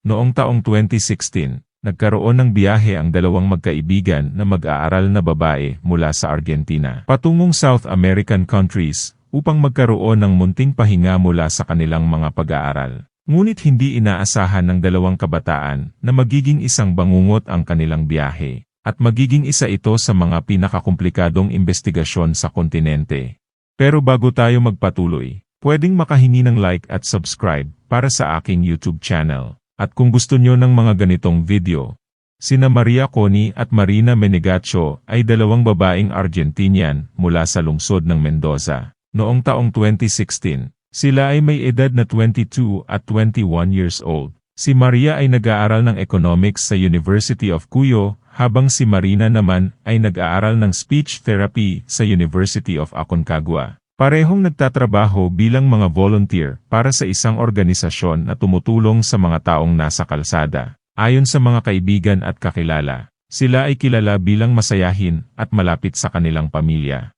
Noong taong 2016, nagkaroon ng biyahe ang dalawang magkaibigan na mag-aaral na babae mula sa Argentina patungong South American countries upang magkaroon ng munting pahinga mula sa kanilang mga pag-aaral. Ngunit hindi inaasahan ng dalawang kabataan na magiging isang bangungot ang kanilang biyahe, at magiging isa ito sa mga pinakakomplikadong investigasyon sa kontinente. Pero bago tayo magpatuloy, pwedeng makahingi ng like at subscribe para sa aking YouTube channel. At kung gusto nyo ng mga ganitong video, sina Maria Coni at Marina Menegacho ay dalawang babaeng Argentinian mula sa lungsod ng Mendoza. Noong taong 2016, sila ay may edad na 22 at 21 years old. Si Maria ay nag-aaral ng economics sa University of Cuyo, habang si Marina naman ay nag-aaral ng speech therapy sa University of Aconcagua. Parehong nagtatrabaho bilang mga volunteer para sa isang organisasyon na tumutulong sa mga taong nasa kalsada. Ayon sa mga kaibigan at kakilala, sila ay kilala bilang masayahin at malapit sa kanilang pamilya.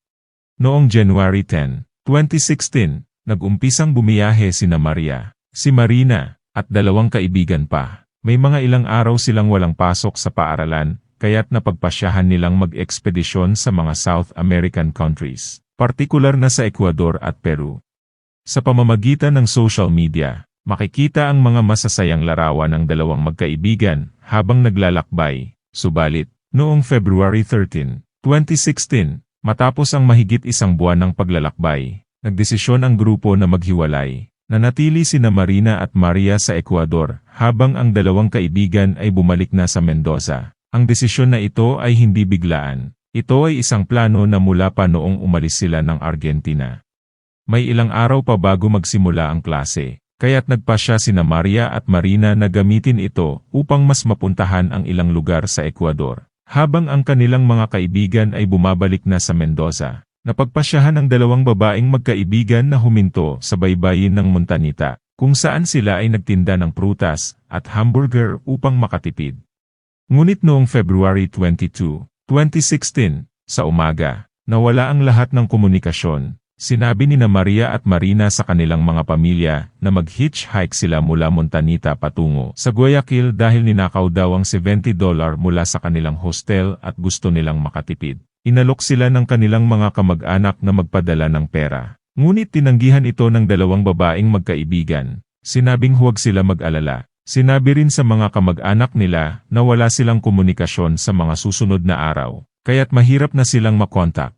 Noong January 10, 2016, nag-umpisang bumiyahe sina Maria, si Marina, at dalawang kaibigan pa. May mga ilang araw silang walang pasok sa paaralan, kaya't napagpasyahan nilang mag-ekspedisyon sa mga South American countries, partikular na sa Ecuador at Peru. Sa pamamagitan ng social media, makikita ang mga masasayang larawan ng dalawang magkaibigan habang naglalakbay. Subalit, noong February 13, 2016, Matapos ang mahigit isang buwan ng paglalakbay, nagdesisyon ang grupo na maghiwalay. Nanatili sina Marina at Maria sa Ecuador, habang ang dalawang kaibigan ay bumalik na sa Mendoza. Ang desisyon na ito ay hindi biglaan. Ito ay isang plano na mula pa noong umalis sila ng Argentina. May ilang araw pa bago magsimula ang klase, kaya't nagpasya sina Maria at Marina na gamitin ito upang mas mapuntahan ang ilang lugar sa Ecuador. Habang ang kanilang mga kaibigan ay bumabalik na sa Mendoza, napagpasyahan ang dalawang babaeng magkaibigan na huminto sa baybayin ng Montanita, kung saan sila ay nagtinda ng prutas at hamburger upang makatipid. Ngunit noong February 22, 2016, sa umaga, nawala ang lahat ng komunikasyon, Sinabi ni na Maria at Marina sa kanilang mga pamilya na mag-hitchhike sila mula Montanita patungo sa Guayaquil dahil ninakaw daw ang $70 mula sa kanilang hostel at gusto nilang makatipid. Inalok sila ng kanilang mga kamag-anak na magpadala ng pera. Ngunit tinanggihan ito ng dalawang babaeng magkaibigan. Sinabing huwag sila mag-alala. Sinabi rin sa mga kamag-anak nila na wala silang komunikasyon sa mga susunod na araw, kaya't mahirap na silang makontak.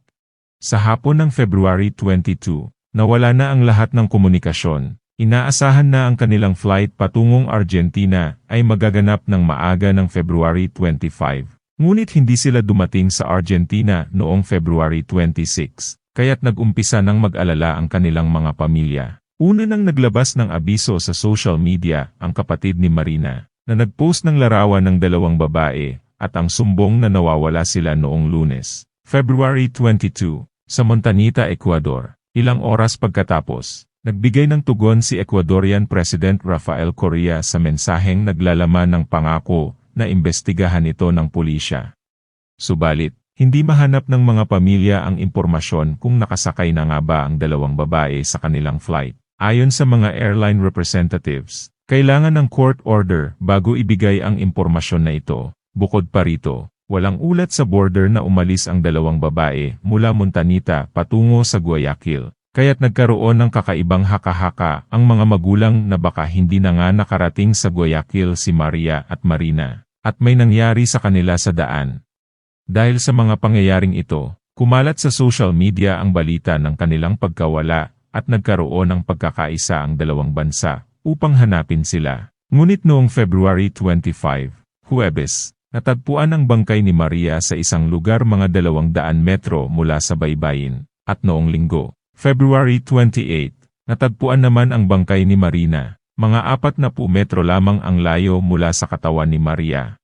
Sa hapon ng February 22, nawala na ang lahat ng komunikasyon. Inaasahan na ang kanilang flight patungong Argentina ay magaganap ng maaga ng February 25. Ngunit hindi sila dumating sa Argentina noong February 26, kaya't nag-umpisa ng mag-alala ang kanilang mga pamilya. Una nang naglabas ng abiso sa social media ang kapatid ni Marina, na nagpost ng larawan ng dalawang babae, at ang sumbong na nawawala sila noong lunes, February 22. Sa Montanita, Ecuador, ilang oras pagkatapos, nagbigay ng tugon si Ecuadorian President Rafael Correa sa mensaheng naglalaman ng pangako na imbestigahan ito ng pulisya. Subalit, hindi mahanap ng mga pamilya ang impormasyon kung nakasakay na nga ba ang dalawang babae sa kanilang flight. Ayon sa mga airline representatives, kailangan ng court order bago ibigay ang impormasyon na ito. Bukod pa rito, Walang ulat sa border na umalis ang dalawang babae mula Montanita patungo sa Guayaquil. Kaya't nagkaroon ng kakaibang haka-haka ang mga magulang na baka hindi na nga nakarating sa Guayaquil si Maria at Marina, at may nangyari sa kanila sa daan. Dahil sa mga pangyayaring ito, kumalat sa social media ang balita ng kanilang pagkawala at nagkaroon ng pagkakaisa ang dalawang bansa upang hanapin sila. Ngunit noong February 25, Huwebes, Natagpuan ang bangkay ni Maria sa isang lugar mga dalawang daan metro mula sa baybayin, at noong linggo, February 28, natagpuan naman ang bangkay ni Marina, mga apat na po metro lamang ang layo mula sa katawan ni Maria.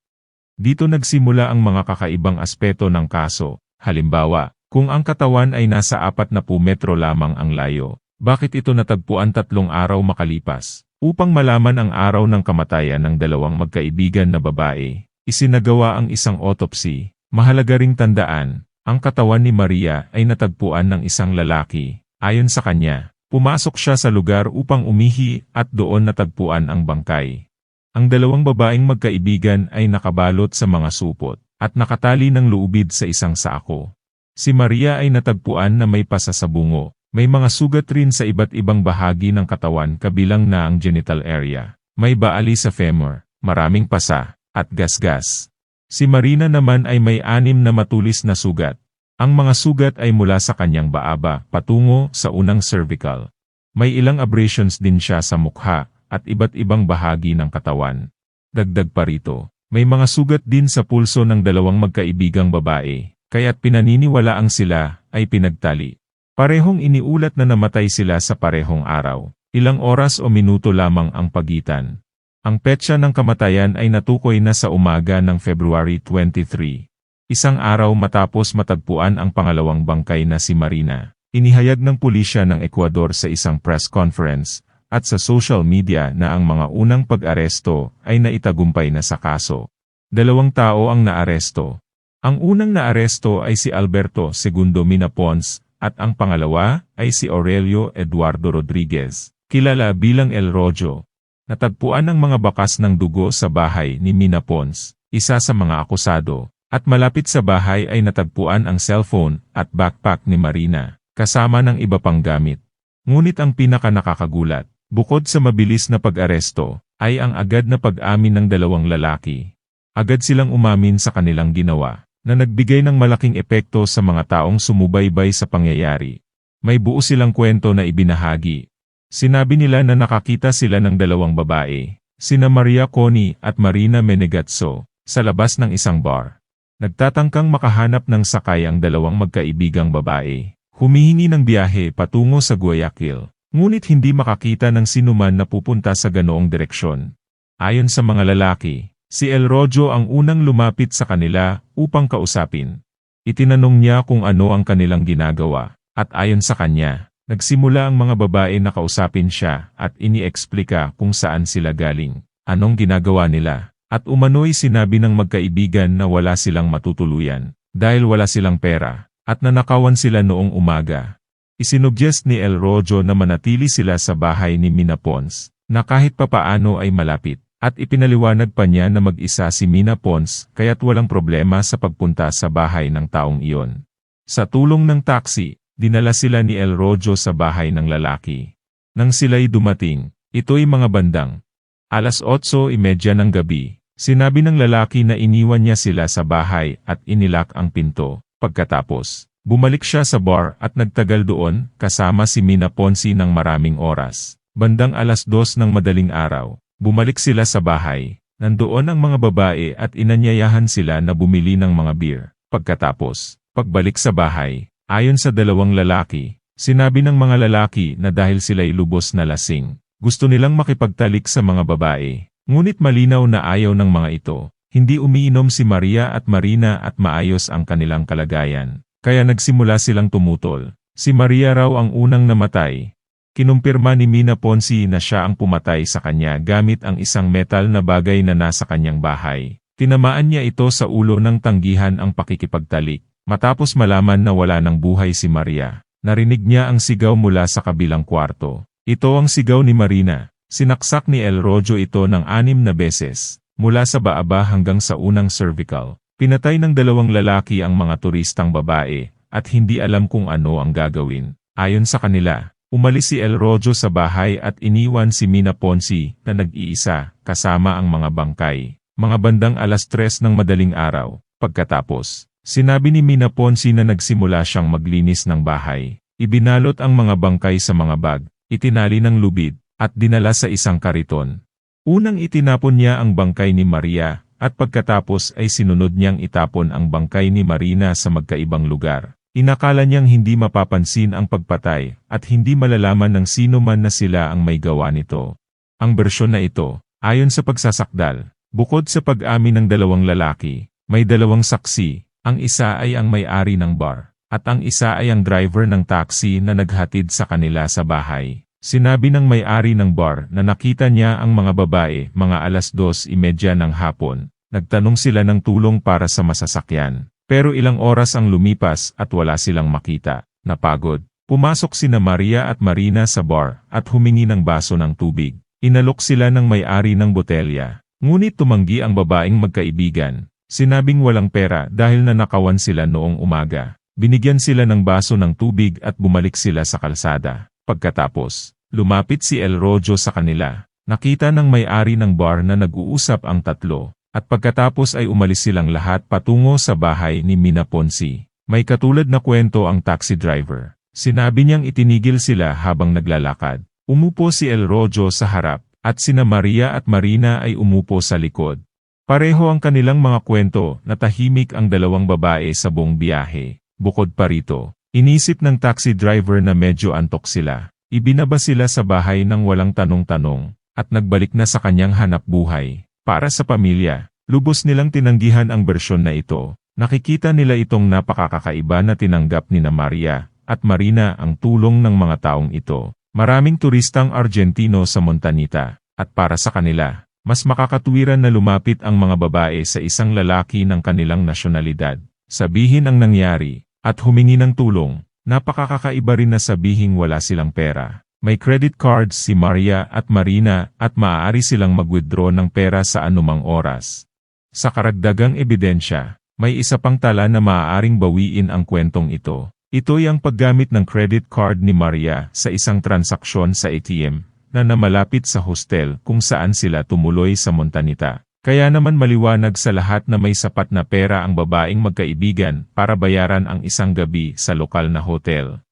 Dito nagsimula ang mga kakaibang aspeto ng kaso, halimbawa, kung ang katawan ay nasa apat na po metro lamang ang layo, bakit ito natagpuan tatlong araw makalipas? Upang malaman ang araw ng kamatayan ng dalawang magkaibigan na babae, Isinagawa ang isang autopsy. Mahalaga ring tandaan, ang katawan ni Maria ay natagpuan ng isang lalaki. Ayon sa kanya, pumasok siya sa lugar upang umihi at doon natagpuan ang bangkay. Ang dalawang babaeng magkaibigan ay nakabalot sa mga supot at nakatali ng luubid sa isang sako. Si Maria ay natagpuan na may pasa sa bungo. May mga sugat rin sa iba't ibang bahagi ng katawan kabilang na ang genital area. May baali sa femur, maraming pasa, at gasgas. Si Marina naman ay may anim na matulis na sugat. Ang mga sugat ay mula sa kanyang baaba patungo sa unang cervical. May ilang abrasions din siya sa mukha at iba't ibang bahagi ng katawan. Dagdag pa rito, may mga sugat din sa pulso ng dalawang magkaibigang babae, kaya't pinaniniwalaang sila ay pinagtali. Parehong iniulat na namatay sila sa parehong araw. Ilang oras o minuto lamang ang pagitan. Ang petsa ng kamatayan ay natukoy na sa umaga ng February 23. Isang araw matapos matagpuan ang pangalawang bangkay na si Marina. Inihayag ng pulisya ng Ecuador sa isang press conference at sa social media na ang mga unang pag-aresto ay naitagumpay na sa kaso. Dalawang tao ang naaresto. Ang unang naaresto ay si Alberto Segundo Minapons at ang pangalawa ay si Aurelio Eduardo Rodriguez, kilala bilang El Rojo. Natagpuan ng mga bakas ng dugo sa bahay ni Mina Pons, isa sa mga akusado, at malapit sa bahay ay natagpuan ang cellphone at backpack ni Marina, kasama ng iba pang gamit. Ngunit ang pinaka nakakagulat, bukod sa mabilis na pag-aresto, ay ang agad na pag-amin ng dalawang lalaki. Agad silang umamin sa kanilang ginawa na nagbigay ng malaking epekto sa mga taong sumubaybay sa pangyayari. May buo silang kwento na ibinahagi. Sinabi nila na nakakita sila ng dalawang babae, sina Maria Connie at Marina Menegatso, sa labas ng isang bar. Nagtatangkang makahanap ng sakay ang dalawang magkaibigang babae. Humihingi ng biyahe patungo sa Guayaquil, ngunit hindi makakita ng sinuman na pupunta sa ganoong direksyon. Ayon sa mga lalaki, Si El Rojo ang unang lumapit sa kanila upang kausapin. Itinanong niya kung ano ang kanilang ginagawa, at ayon sa kanya, nagsimula ang mga babae na kausapin siya at iniexplika kung saan sila galing, anong ginagawa nila, at umano'y sinabi ng magkaibigan na wala silang matutuluyan, dahil wala silang pera, at nanakawan sila noong umaga. Isinuggest ni El Rojo na manatili sila sa bahay ni Mina Pons, na kahit papaano ay malapit. At ipinaliwanag pa niya na mag-isa si Mina Pons kaya't walang problema sa pagpunta sa bahay ng taong iyon. Sa tulong ng taxi, dinala sila ni El Rojo sa bahay ng lalaki. Nang sila'y dumating, ito'y mga bandang. Alas 8.30 ng gabi, sinabi ng lalaki na iniwan niya sila sa bahay at inilak ang pinto. Pagkatapos, bumalik siya sa bar at nagtagal doon kasama si Mina Ponsi ng maraming oras. Bandang alas 2 ng madaling araw, Bumalik sila sa bahay. Nandoon ang mga babae at inanyayahan sila na bumili ng mga beer. Pagkatapos, pagbalik sa bahay, ayon sa dalawang lalaki, sinabi ng mga lalaki na dahil sila'y lubos na lasing, gusto nilang makipagtalik sa mga babae. Ngunit malinaw na ayaw ng mga ito. Hindi umiinom si Maria at Marina at maayos ang kanilang kalagayan. Kaya nagsimula silang tumutol. Si Maria raw ang unang namatay, Kinumpirma ni Mina Ponsi na siya ang pumatay sa kanya gamit ang isang metal na bagay na nasa kanyang bahay. Tinamaan niya ito sa ulo ng tanggihan ang pakikipagtalik. Matapos malaman na wala ng buhay si Maria, narinig niya ang sigaw mula sa kabilang kwarto. Ito ang sigaw ni Marina. Sinaksak ni El Rojo ito ng anim na beses, mula sa baaba hanggang sa unang cervical. Pinatay ng dalawang lalaki ang mga turistang babae, at hindi alam kung ano ang gagawin. Ayon sa kanila, Umalis si El Rojo sa bahay at iniwan si Mina Ponsi na nag-iisa kasama ang mga bangkay. Mga bandang alas tres ng madaling araw. Pagkatapos, sinabi ni Mina Ponsi na nagsimula siyang maglinis ng bahay. Ibinalot ang mga bangkay sa mga bag, itinali ng lubid, at dinala sa isang kariton. Unang itinapon niya ang bangkay ni Maria, at pagkatapos ay sinunod niyang itapon ang bangkay ni Marina sa magkaibang lugar. Inakala niyang hindi mapapansin ang pagpatay at hindi malalaman ng sino man na sila ang may gawa nito. Ang bersyon na ito, ayon sa pagsasakdal, bukod sa pag-amin ng dalawang lalaki, may dalawang saksi, ang isa ay ang may-ari ng bar, at ang isa ay ang driver ng taxi na naghatid sa kanila sa bahay. Sinabi ng may-ari ng bar na nakita niya ang mga babae mga alas dos imedya ng hapon. Nagtanong sila ng tulong para sa masasakyan. Pero ilang oras ang lumipas at wala silang makita. Napagod, pumasok sina Maria at Marina sa bar at humingi ng baso ng tubig. Inalok sila ng may-ari ng botelya. Ngunit tumanggi ang babaeng magkaibigan. Sinabing walang pera dahil nanakawan sila noong umaga. Binigyan sila ng baso ng tubig at bumalik sila sa kalsada. Pagkatapos, lumapit si El Rojo sa kanila. Nakita ng may-ari ng bar na nag-uusap ang tatlo. At pagkatapos ay umalis silang lahat patungo sa bahay ni Mina Ponsi. May katulad na kwento ang taxi driver. Sinabi niyang itinigil sila habang naglalakad. Umupo si El Rojo sa harap, at sina Maria at Marina ay umupo sa likod. Pareho ang kanilang mga kwento na tahimik ang dalawang babae sa buong biyahe. Bukod pa rito, inisip ng taxi driver na medyo antok sila. Ibinaba sila sa bahay ng walang tanong-tanong, at nagbalik na sa kanyang hanap buhay. Para sa pamilya, lubos nilang tinanggihan ang bersyon na ito. Nakikita nila itong napakakaiba na tinanggap ni na Maria at Marina ang tulong ng mga taong ito. Maraming turistang Argentino sa Montanita, at para sa kanila, mas makakatuwiran na lumapit ang mga babae sa isang lalaki ng kanilang nasyonalidad. Sabihin ang nangyari, at humingi ng tulong, napakakaiba rin na sabihing wala silang pera. May credit cards si Maria at Marina at maaari silang mag-withdraw ng pera sa anumang oras. Sa karagdagang ebidensya, may isa pang tala na maaaring bawiin ang kwentong ito. Ito'y ang paggamit ng credit card ni Maria sa isang transaksyon sa ATM na namalapit sa hostel kung saan sila tumuloy sa Montanita. Kaya naman maliwanag sa lahat na may sapat na pera ang babaeng magkaibigan para bayaran ang isang gabi sa lokal na hotel.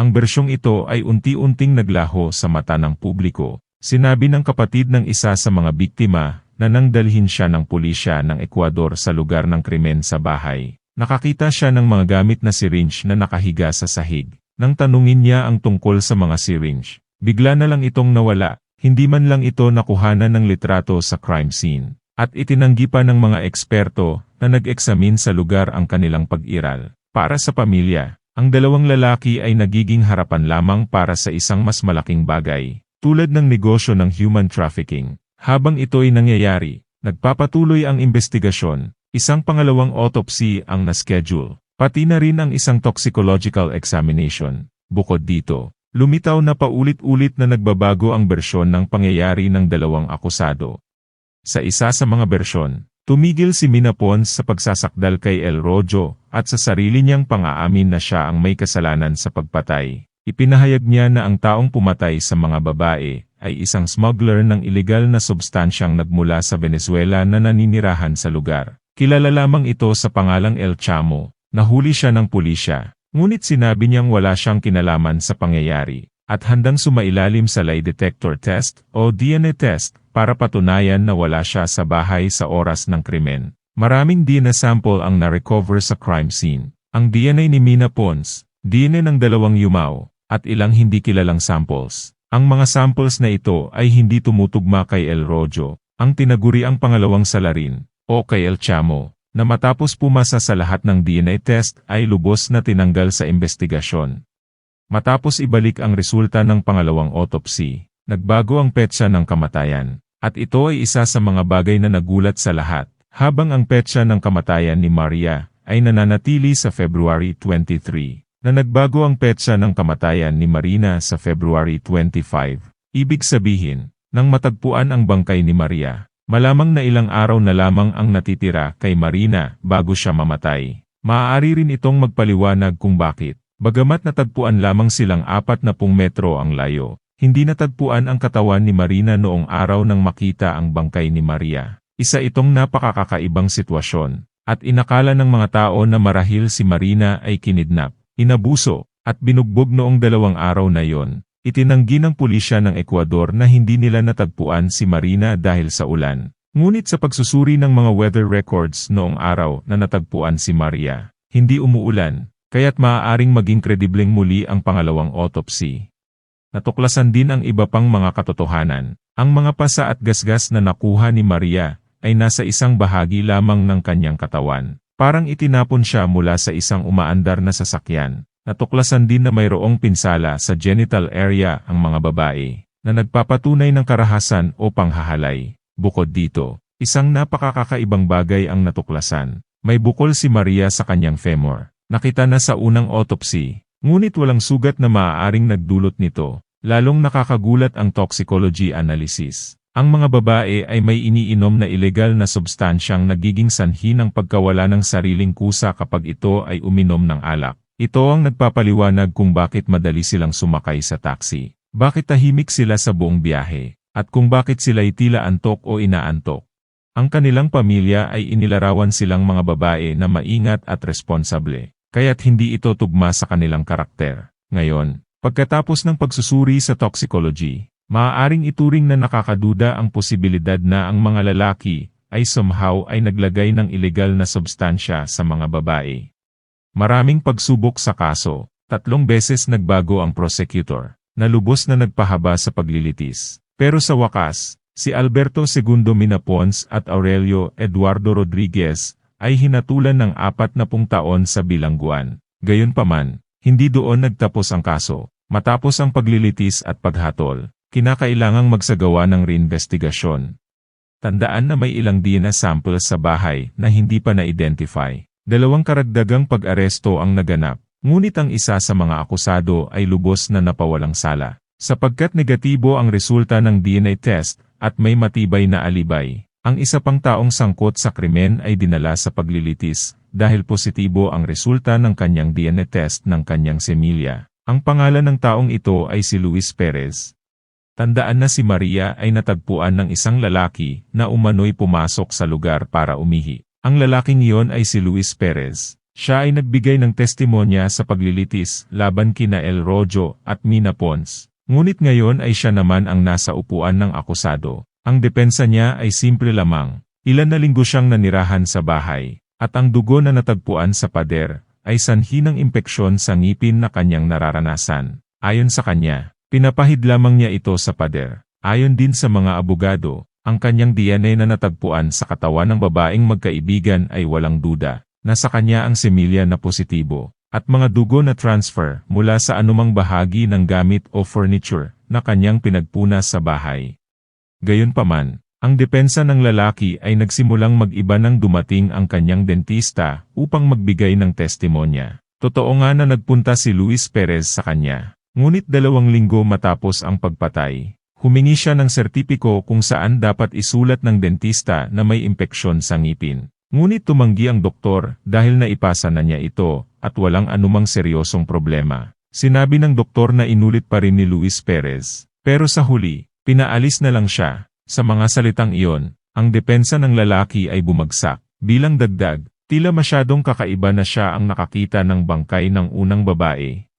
Ang bersyong ito ay unti-unting naglaho sa mata ng publiko. Sinabi ng kapatid ng isa sa mga biktima na nang dalhin siya ng pulisya ng Ecuador sa lugar ng krimen sa bahay. Nakakita siya ng mga gamit na syringe na nakahiga sa sahig. Nang tanungin niya ang tungkol sa mga syringe, bigla na lang itong nawala, hindi man lang ito nakuhanan ng litrato sa crime scene. At itinanggi pa ng mga eksperto na nag-eksamin sa lugar ang kanilang pag-iral. Para sa pamilya, ang dalawang lalaki ay nagiging harapan lamang para sa isang mas malaking bagay, tulad ng negosyo ng human trafficking. Habang ito'y nangyayari, nagpapatuloy ang investigasyon, isang pangalawang autopsy ang na-schedule, pati na rin ang isang toxicological examination. Bukod dito, lumitaw na paulit-ulit na nagbabago ang bersyon ng pangyayari ng dalawang akusado. Sa isa sa mga bersyon, Tumigil si Mina Pons sa pagsasakdal kay El Rojo at sa sarili niyang pang-aamin na siya ang may kasalanan sa pagpatay. Ipinahayag niya na ang taong pumatay sa mga babae ay isang smuggler ng ilegal na substansyang nagmula sa Venezuela na naninirahan sa lugar. Kilala lamang ito sa pangalang El Chamo. Nahuli siya ng pulisya, ngunit sinabi niyang wala siyang kinalaman sa pangyayari at handang sumailalim sa lie detector test o DNA test para patunayan na wala siya sa bahay sa oras ng krimen. Maraming DNA sample ang na-recover sa crime scene. Ang DNA ni Mina Pons, DNA ng dalawang yumaw, at ilang hindi kilalang samples. Ang mga samples na ito ay hindi tumutugma kay El Rojo, ang tinaguri ang pangalawang salarin, o kay El Chamo, na matapos pumasa sa lahat ng DNA test ay lubos na tinanggal sa investigasyon. Matapos ibalik ang resulta ng pangalawang autopsy, nagbago ang petsa ng kamatayan. At ito ay isa sa mga bagay na nagulat sa lahat, habang ang petsa ng kamatayan ni Maria ay nananatili sa February 23, na nagbago ang petsa ng kamatayan ni Marina sa February 25. Ibig sabihin, nang matagpuan ang bangkay ni Maria, malamang na ilang araw na lamang ang natitira kay Marina bago siya mamatay. Maaari rin itong magpaliwanag kung bakit. Bagamat natagpuan lamang silang apat na pung metro ang layo, hindi natagpuan ang katawan ni Marina noong araw nang makita ang bangkay ni Maria. Isa itong napakakakaibang sitwasyon, at inakala ng mga tao na marahil si Marina ay kinidnap, inabuso, at binugbog noong dalawang araw na yon. Itinanggi ng pulisya ng Ecuador na hindi nila natagpuan si Marina dahil sa ulan. Ngunit sa pagsusuri ng mga weather records noong araw na natagpuan si Maria, hindi umuulan, kaya't maaaring maging kredibleng muli ang pangalawang autopsy. Natuklasan din ang iba pang mga katotohanan. Ang mga pasa at gasgas na nakuha ni Maria ay nasa isang bahagi lamang ng kanyang katawan. Parang itinapon siya mula sa isang umaandar na sasakyan. Natuklasan din na mayroong pinsala sa genital area ang mga babae na nagpapatunay ng karahasan o panghahalay. Bukod dito, isang napakakakaibang bagay ang natuklasan. May bukol si Maria sa kanyang femur. Nakita na sa unang autopsy, ngunit walang sugat na maaaring nagdulot nito. Lalong nakakagulat ang toxicology analysis. Ang mga babae ay may iniinom na ilegal na substansyang nagiging sanhi ng pagkawala ng sariling kusa kapag ito ay uminom ng alak. Ito ang nagpapaliwanag kung bakit madali silang sumakay sa taxi, bakit tahimik sila sa buong biyahe, at kung bakit sila'y tila antok o inaantok. Ang kanilang pamilya ay inilarawan silang mga babae na maingat at responsable, kaya't hindi ito tugma sa kanilang karakter. Ngayon, pagkatapos ng pagsusuri sa toxicology, Maaaring ituring na nakakaduda ang posibilidad na ang mga lalaki ay somehow ay naglagay ng ilegal na substansya sa mga babae. Maraming pagsubok sa kaso, tatlong beses nagbago ang prosecutor, na lubos na nagpahaba sa paglilitis. Pero sa wakas, si Alberto II Minapons at Aurelio Eduardo Rodriguez ay hinatulan ng apat na pung taon sa bilangguan. Gayunpaman, hindi doon nagtapos ang kaso, matapos ang paglilitis at paghatol kinakailangang magsagawa ng reinvestigasyon. Tandaan na may ilang DNA samples sa bahay na hindi pa na-identify. Dalawang karagdagang pag-aresto ang naganap, ngunit ang isa sa mga akusado ay lubos na napawalang sala. Sapagkat negatibo ang resulta ng DNA test at may matibay na alibay, ang isa pang taong sangkot sa krimen ay dinala sa paglilitis dahil positibo ang resulta ng kanyang DNA test ng kanyang semilya. Ang pangalan ng taong ito ay si Luis Perez. Tandaan na si Maria ay natagpuan ng isang lalaki na umano'y pumasok sa lugar para umihi. Ang lalaking iyon ay si Luis Perez. Siya ay nagbigay ng testimonya sa paglilitis laban kina El Rojo at Mina Pons. Ngunit ngayon ay siya naman ang nasa upuan ng akusado. Ang depensa niya ay simple lamang. Ilan na linggo siyang nanirahan sa bahay, at ang dugo na natagpuan sa pader ay sanhi ng impeksyon sa ngipin na kanyang nararanasan. Ayon sa kanya, Pinapahid lamang niya ito sa pader. Ayon din sa mga abogado, ang kanyang DNA na natagpuan sa katawan ng babaeng magkaibigan ay walang duda, na sa kanya ang semilya na positibo, at mga dugo na transfer mula sa anumang bahagi ng gamit o furniture na kanyang pinagpunas sa bahay. Gayunpaman, ang depensa ng lalaki ay nagsimulang mag-iba nang dumating ang kanyang dentista upang magbigay ng testimonya. Totoo nga na nagpunta si Luis Perez sa kanya. Ngunit dalawang linggo matapos ang pagpatay, humingi siya ng sertipiko kung saan dapat isulat ng dentista na may impeksyon sa ngipin. Ngunit tumanggi ang doktor dahil naipasa na niya ito at walang anumang seryosong problema. Sinabi ng doktor na inulit pa rin ni Luis Perez. Pero sa huli, pinaalis na lang siya. Sa mga salitang iyon, ang depensa ng lalaki ay bumagsak. Bilang dagdag, tila masyadong kakaiba na siya ang nakakita ng bangkay ng unang babae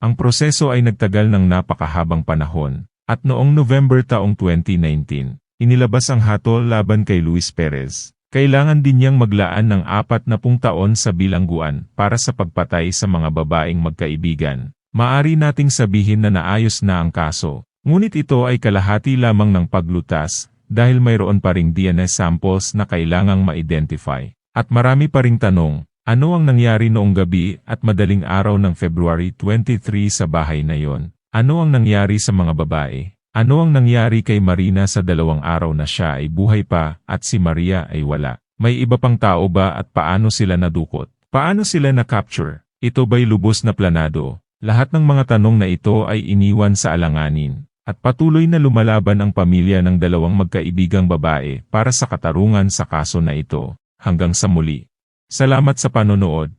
ang proseso ay nagtagal ng napakahabang panahon, at noong November taong 2019, inilabas ang hatol laban kay Luis Perez. Kailangan din niyang maglaan ng apat na pung taon sa bilangguan para sa pagpatay sa mga babaeng magkaibigan. Maari nating sabihin na naayos na ang kaso, ngunit ito ay kalahati lamang ng paglutas dahil mayroon pa ring DNA samples na kailangang ma-identify. At marami pa ring tanong, ano ang nangyari noong gabi at madaling araw ng February 23 sa bahay na yon? Ano ang nangyari sa mga babae? Ano ang nangyari kay Marina sa dalawang araw na siya ay buhay pa at si Maria ay wala? May iba pang tao ba at paano sila nadukot? Paano sila na-capture? Ito ba'y lubos na planado? Lahat ng mga tanong na ito ay iniwan sa alanganin. At patuloy na lumalaban ang pamilya ng dalawang magkaibigang babae para sa katarungan sa kaso na ito. Hanggang sa muli. Salamat sa panonood.